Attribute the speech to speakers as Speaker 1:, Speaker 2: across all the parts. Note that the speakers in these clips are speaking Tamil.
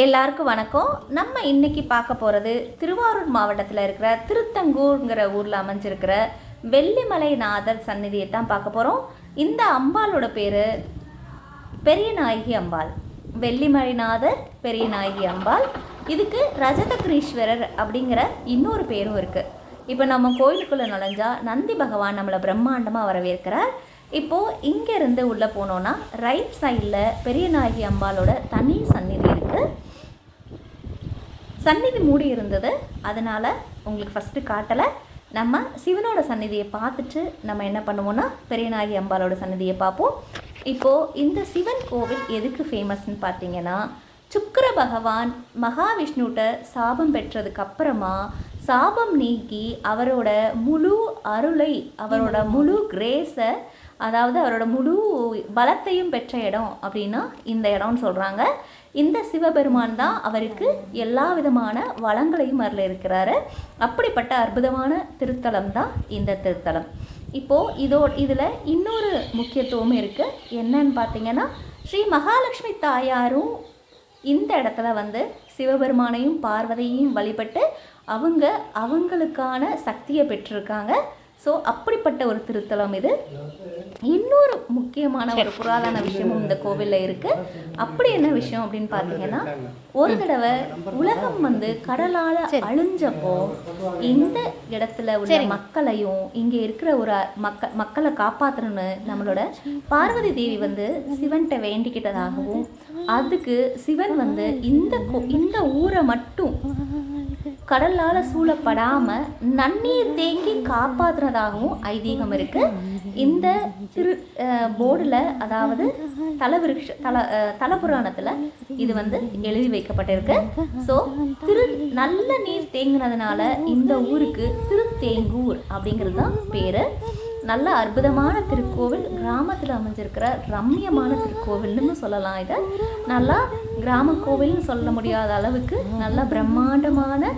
Speaker 1: எல்லாருக்கும் வணக்கம். நம்ம இன்னைக்கு பார்க்க போகிறது திருவாரூர் மாவட்டத்தில் இருக்கிற திருத்தங்கூர்ங்கிற ஊரில் அமைஞ்சிருக்கிற வெள்ளிமலைநாதர் சந்நிதியை தான் பார்க்க போகிறோம் இந்த அம்பாளோட பேர் பெரியநாயகி அம்பாள். வெள்ளிமலைநாதர் பெரியநாயகி அம்பாள். இதுக்கு ரஜதகிரீஸ்வரர் அப்படிங்கிற இன்னொரு பேரும் இருக்குது இப்போ நம்ம கோயிலுக்குள்ளே நுழைஞ்சால் நந்தி பகவான் நம்மளை பிரம்மாண்டமாக வரவேற்கிறார். இப்போது இங்கேருந்து உள்ளே போனோன்னா ரைட் சைடில் பெரியநாயகி அம்பாளோட தனி சந்நிதி சந்நிதி மூடி இருந்தது. அதனால் உங்களுக்கு ஃபஸ்ட்டு காட்டலை. நம்ம சிவனோட சந்நிதியை பார்த்துட்டு நம்ம என்ன பண்ணுவோன்னா பெரியநாயகி அம்பாளோட சந்நிதியை பார்ப்போம். இப்போது இந்த சிவன் கோவில் எதுக்கு ஃபேமஸ்ன்னு பார்த்தீங்கன்னா சுக்கர பகவான் மகாவிஷ்ணுட்ட சாபம் பெற்றதுக்கு அப்புறமா சாபம் நீக்கி அவரோட முழு அருளை அவரோட முழு கிரேஸை அதாவது அவரோட முழு பலத்தையும் பெற்ற இடம் அப்படின்னா இந்த இடம்னு சொல்கிறாங்க இந்த சிவபெருமான் தான் அவருக்கு எல்லா விதமான வளங்களையும் அருள் இருக்கிறாரு. அப்படிப்பட்ட அற்புதமான திருத்தலம் தான் இந்த திருத்தலம். இப்போது இதோ இதில் இன்னொரு முக்கியத்துவம் இருக்குது என்னன்னு பார்த்தீங்கன்னா ஸ்ரீ மகாலட்சுமி தாயாரும் இந்த இடத்துல வந்து சிவபெருமானையும் பார்வதியையும் வழிபட்டு அவங்க அவங்களுக்கான சக்தியை பெற்றிருக்காங்க. ஸோ அப்படிப்பட்ட ஒரு திருத்தலம் இது. இன்னொரு முக்கியமான ஒரு புராதன விஷயமும் இந்த கோவிலில் இருக்குது அப்படி என்ன விஷயம் அப்படின்னு பார்த்தீங்கன்னா ஒரு தடவை உலகம் வந்து கடலால் அழிஞ்சப்போ இந்த இடத்துல உள்ள மக்களையும் இங்கே இருக்கிற ஒரு மக்க மக்களை காப்பாற்றணும்னு நம்மளோட பார்வதி தேவி வந்து சிவன்கிட்ட வேண்டிக்கிட்டதாகவும் அதுக்கு சிவன் வந்து இந்த இந்த ஊரை மட்டும் கடலால் சூழப்படாமல் நன்னீர் தேங்கி காப்பாற்றுனதாகவும் ஐதீகம் இருக்கு. இந்த திரு போர்டில் அதாவது தலவிருஷ தல தலபுராணத்தில் இது வந்து எழுதி வைக்கப்பட்டிருக்கு. ஸோ திரு நல்ல நீர் தேங்கினதுனால இந்த ஊருக்கு திருத்தேங்கூர் அப்படிங்கிறது தான் பேர். நல்ல அற்புதமான திருக்கோவில் கிராமத்தில் அமைஞ்சிருக்கிற ரம்மியமான திருக்கோவில்னு சொல்லலாம் இதை. நல்லா கிராம கோவில்னு சொல்ல முடியாத அளவுக்கு நல்ல பிரம்மாண்டமான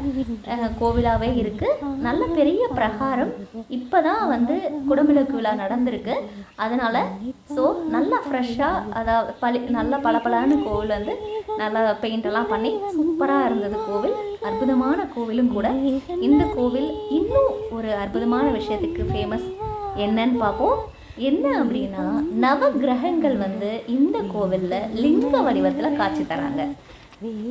Speaker 1: கோவிலாகவே இருக்குது நல்ல பெரிய பிரகாரம் இப்போ தான் வந்து குடமிளக்கு விழா நடந்திருக்கு. அதனால் ஸோ நல்லா ஃப்ரெஷ்ஷாக அதாவது பளி நல்ல பளபளன்னு கோவில் வந்து நல்லா பெயிண்டெல்லாம் பண்ணி சூப்பராக இருந்தது கோவில். அற்புதமான கோவிலும் கூட. இந்த கோவில் இன்னும் ஒரு அற்புதமான விஷயத்துக்கு ஃபேமஸ் என்னன்னு பார்ப்போம். என்ன அப்படின்னா நவ கிரகங்கள் வந்து இந்த கோவிலில் லிங்க வடிவத்தில் காட்சி தராங்க.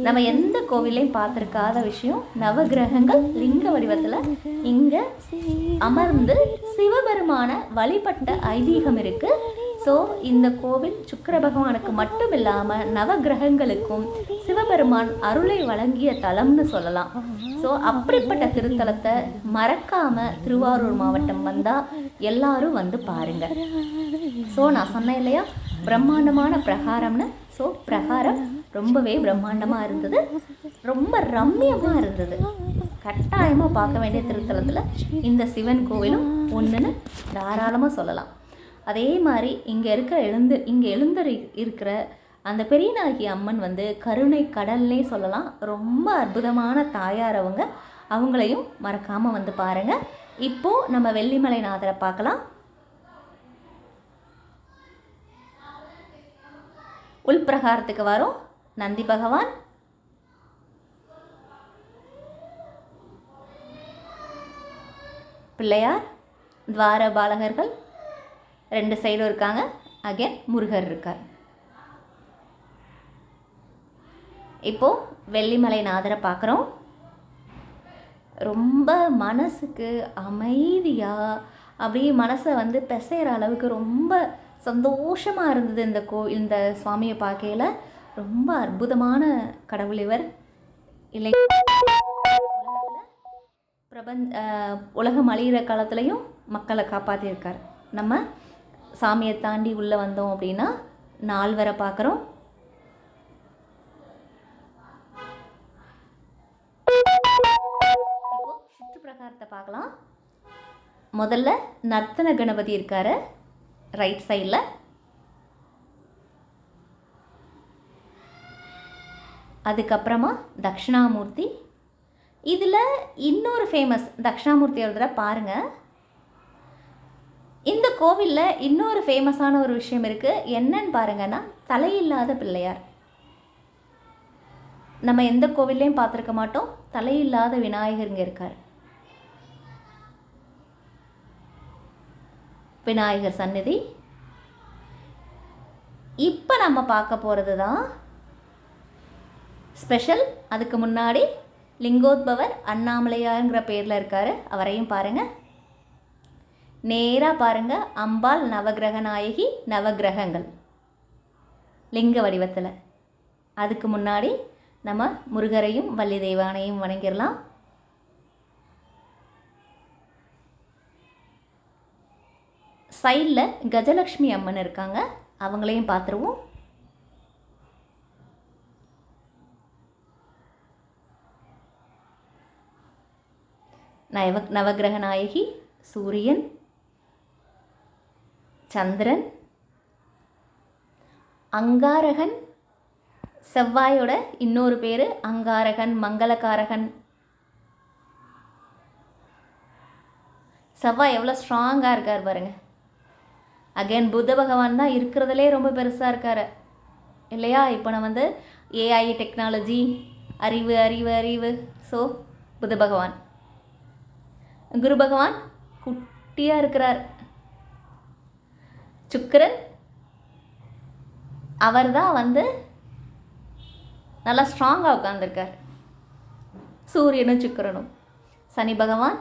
Speaker 1: நம்ம எந்த கோவிலையும் பார்த்துருக்காத விஷயம் நவகிரகங்கள் லிங்க வடிவத்தில் இங்கே அமர்ந்து சிவபெருமான வழிபட்ட ஐதீகம் இருக்குது ஸோ இந்த கோவில் சுக்கிர பகவானுக்கு மட்டும் இல்லாமல் நவ கிரகங்களுக்கும் சிவபெருமான் அருளை வழங்கிய தலம்னு சொல்லலாம். ஸோ அப்படிப்பட்ட திருத்தலத்தை மறக்காம திருவாரூர் மாவட்டம் வந்தா எல்லாரும் வந்து பாருங்க. ஸோ நான் சொன்னேன் இல்லையா? பிரம்மாண்டமான பிரகாரம்னு. ஸோ பிரகாரம் ரொம்பவே பிரம்மாண்டமாக இருந்தது. ரொம்ப ரம்மியமாக இருந்தது. கட்டாயமாக பார்க்க வேண்டிய திருத்தலத்தில் இந்த சிவன் கோவிலும் ஒன்றுன்னு தாராளமாக சொல்லலாம். அதே மாதிரி இங்கே இருக்கிற எழுந்து இங்கே எழுந்து இருக்கிற அந்த பெரியநாயகி அம்மன் வந்து கருணை கடல்னே சொல்லலாம். ரொம்ப அற்புதமான தாயார் அவங்க. அவங்களையும் மறக்காமல் வந்து பாருங்கள் இப்போது நம்ம வெள்ளிமலை நாதரை பார்க்கலாம். உள்பிரகாரத்துக்கு வரும். நந்தி பகவான். பிள்ளையார் துவார பாலகர்கள் ரெண்டு சைடும் இருக்காங்க. அகைன் முருகர் இருக்கார். இப்போது வெள்ளிமலை நாதரை பார்க்குறோம். ரொம்ப மனசுக்கு அமைதியாக அப்படியே மனசை வந்து பிசைகிற அளவுக்கு ரொம்ப சந்தோஷமாக இருந்தது இந்த கோ இந்த சுவாமியை பார்க்கையில. ரொம்ப அற்புதமான கடவுள் இவர். இல்லை பிரபஞ்ச உலகம் அழிகிற காலத்துலேயும் மக்களை காப்பாற்றியிருக்கார் நம்ம சாமியை தாண்டி உள்ளே வந்தோம் அப்படின்னா நால்வரை பார்க்குறோம். இப்போ சுற்று பிரகாரத்தை பார்க்கலாம். முதல்ல நர்த்தன கணபதி இருக்கார் ரைட் சைடில் அதுக்கப்புறமா தக்ஷணாமூர்த்தி இதில் இன்னொரு ஃபேமஸ் தக்ஷணாமூர்த்தி ஒரு பாருங்கள் கோவிலில் இன்னொரு ஃபேமஸான ஒரு விஷயம் இருக்குது என்னன்னு பாருங்கன்னா தலையில்லாத பிள்ளையார். நம்ம எந்த கோவில்லையும் பார்த்துருக்க மாட்டோம். தலையில்லாத விநாயகருங்க இருக்கார். விநாயகர் சந்நிதி. இப்போ நம்ம பார்க்க போகிறது தான் ஸ்பெஷல் அதுக்கு முன்னாடி லிங்கோத்பவர் அண்ணாமலையாருங்கிற பேரில் இருக்கார். அவரையும் பாருங்கள் நேராக பாருங்கள் அம்பாள் நவகிரக நாயகி நவகிரகங்கள். லிங்க வடிவத்தில். அதுக்கு முன்னாடி நம்ம முருகரையும் வள்ளி தெய்வானையும் வணங்கிடலாம் சைடில் கஜலக்ஷ்மி அம்மன் இருக்காங்க அவங்களையும் பார்த்துருவோம் நவ நவகிரக நாயகி சூரியன். சந்திரன் அங்காரகன் செவ்வாயோட இன்னொரு பேர் அங்காரகன் மங்களகாரகன் செவ்வாய் எவ்வளோ ஸ்ட்ராங்காக இருக்கார் பாருங்க. அகைன் புத்த பகவான் தான் இருக்கிறதுலே ரொம்ப பெருசாக இருக்கார். இல்லையா? இப்போ நான் வந்து ஏஐ டெக்னாலஜி அறிவு அறிவு அறிவு. ஸோ புத்த பகவான். குரு பகவான் குட்டியாக இருக்கிறார். சுக்கரன் அவர் தான் வந்து நல்லா ஸ்ட்ராங்காக உட்காந்துருக்கார் சூரியனும் சுக்கரனும். சனி பகவான்.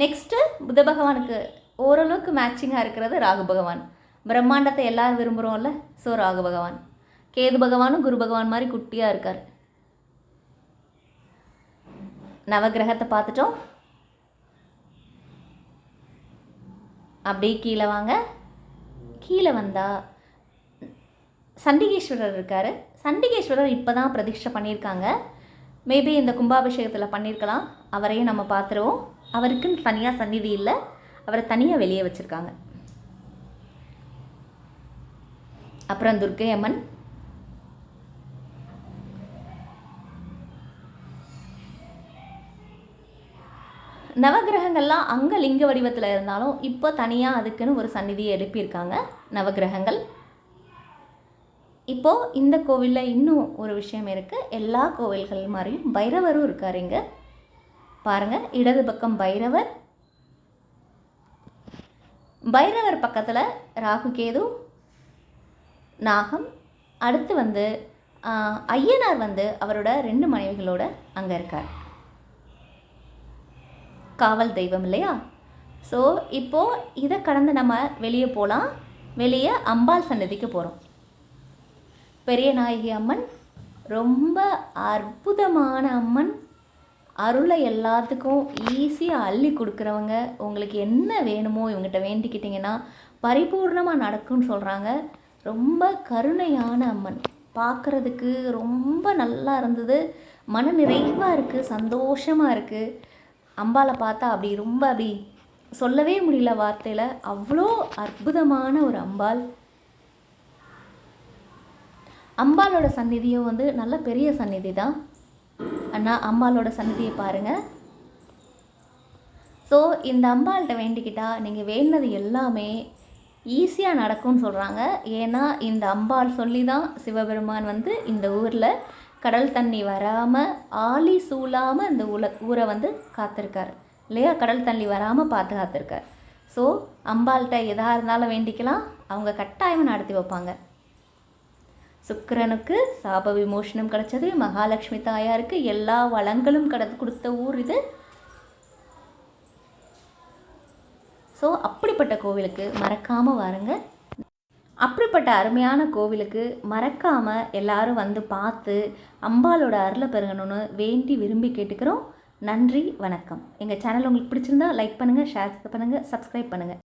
Speaker 1: நெக்ஸ்ட்டு புத பகவானுக்கு ஓரளவுக்கு மேட்சிங்காக இருக்கிறது ராகு பகவான். பிரம்மாண்டத்தை எல்லோரும் விரும்புகிறோம்ல ஸோ ராகு பகவான். கேது பகவானும் குரு பகவான் மாதிரி குட்டியாக இருக்கார். நவகிரகத்தை பார்த்துட்டோம். அப்படியே கீழே வாங்க. கீழே வந்தால் சண்டிகேஸ்வரர் இருக்கார். சண்டிகேஸ்வரர் இப்போ தான் பிரதிஷ்டை பண்ணியிருக்காங்க. மேபி இந்த கும்பாபிஷேகத்தில் பண்ணியிருக்கலாம். அவரையும் நம்ம பார்த்துருவோம். அவருக்குன்னு தனியாக சந்நிதி இல்லை. அவரை தனியாக வெளியே வச்சுருக்காங்க. அப்புறம் துர்க்கை அம்மன் நவகிரகங்கள்லாம் அங்கே லிங்க வடிவத்தில் இருந்தாலும் இப்போ தனியாக அதுக்குன்னு ஒரு சந்நிதியை எழுப்பியிருக்காங்க நவகிரகங்கள். இப்போது இந்த கோவிலில் இன்னும் ஒரு விஷயம் இருக்குது எல்லா கோவில்கள் மாதிரியும் பைரவரும் இருக்கார் இங்கே. பாருங்கள் இடது பக்கம் பைரவர். பைரவர் பக்கத்தில் ராகுகேது நாகம். அடுத்து வந்து ஐயனார் வந்து அவரோட ரெண்டு மனைவிகளோட அங்கே இருக்கார். காவல் தெய்வம் இல்லையா? ஸோ இப்போது இதை கடந்து நம்ம வெளியே போகலாம் வெளியே அம்பாள் சன்னதிக்கு போகிறோம் பெரிய நாயகி அம்மன் ரொம்ப அற்புதமான அம்மன். அருளை எல்லாத்துக்கும் ஈஸியாக அள்ளி கொடுக்குறவங்க. உங்களுக்கு என்ன வேணுமோ இவங்ககிட்ட வேண்டிக்கிட்டிங்கன்னா பரிபூர்ணமாக நடக்கும்னு சொல்கிறாங்க ரொம்ப கருணையான அம்மன். பார்க்குறதுக்கு ரொம்ப நல்லா இருந்தது. மன நிறைவாக இருக்குது சந்தோஷமாக இருக்குது அம்பாவை பார்த்தா அப்படி ரொம்ப அப்படி சொல்லவே முடியல வார்த்தையில். அவ்வளோ அற்புதமான ஒரு அம்பாள். அம்பாலோட சந்நிதியும் வந்து நல்ல பெரிய சந்நிதி தான். அண்ணா அம்பாலோட சந்நிதியை பாருங்கள் ஸோ இந்த அம்பாள்கிட்ட வேண்டிக்கிட்டால் நீங்கள் வேண்டினது எல்லாமே ஈஸியாக நடக்கும்னு சொல்கிறாங்க ஏன்னா இந்த அம்பாள் சொல்லி தான் சிவபெருமான் வந்து இந்த ஊரில் கடல் தண்ணி வராமல் ஆலி சூழாமல் இந்த உல ஊரை வந்து காத்திருக்கார். இல்லையா? கடல் தண்ணி வராமல் பாதுகாத்திருக்கார் ஸோ அம்பாள்கிட்ட எதாக இருந்தாலும் வேண்டிக்கலாம். அவங்க கட்டாயம் நடத்தி வைப்பாங்க. சுக்கரனுக்கு சாப விமோசனம் கிடச்சது. மகாலட்சுமி தாயாருக்கு எல்லா வளங்களும் கிடந்து கொடுத்த ஊர் இது. ஸோ அப்படிப்பட்ட கோவிலுக்கு மறக்காமல் வாருங்கள் அப்படிப்பட்ட அருமையான கோவிலுக்கு மறக்காமல் எல்லாரும் வந்து பார்த்து அம்பாலோட அருளை பெருகணும்னு வேண்டி விரும்பி கேட்டுக்கிறோம். நன்றி வணக்கம். எங்கள் சேனல் உங்களுக்கு பிடிச்சிருந்தா லைக் பண்ணுங்கள் ஷேர் பண்ணுங்கள் சப்ஸ்கிரைப் பண்ணுங்கள்